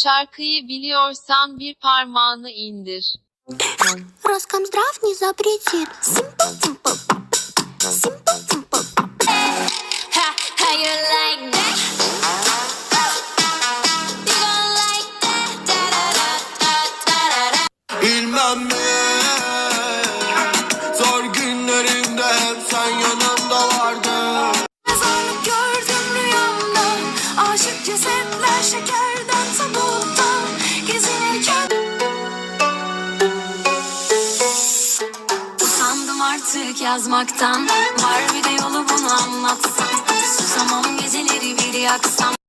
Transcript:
Şarkıyı biliyorsan bir parmağını indir. Роскомздрав не запретит. Симпл-тимпл. Симпл-тимпл. Ha, how you like that? You gon' like that? Da da da da da da da. Bilmem ne Zor günlerimde hep sen yanımda vardın Mezarlık gördüm rüyamda Aşık cesetler şekerden tabutta Artık yazmaktan. Var bir de yolu bunu anlatsam. Susamam geceleri bir yaksam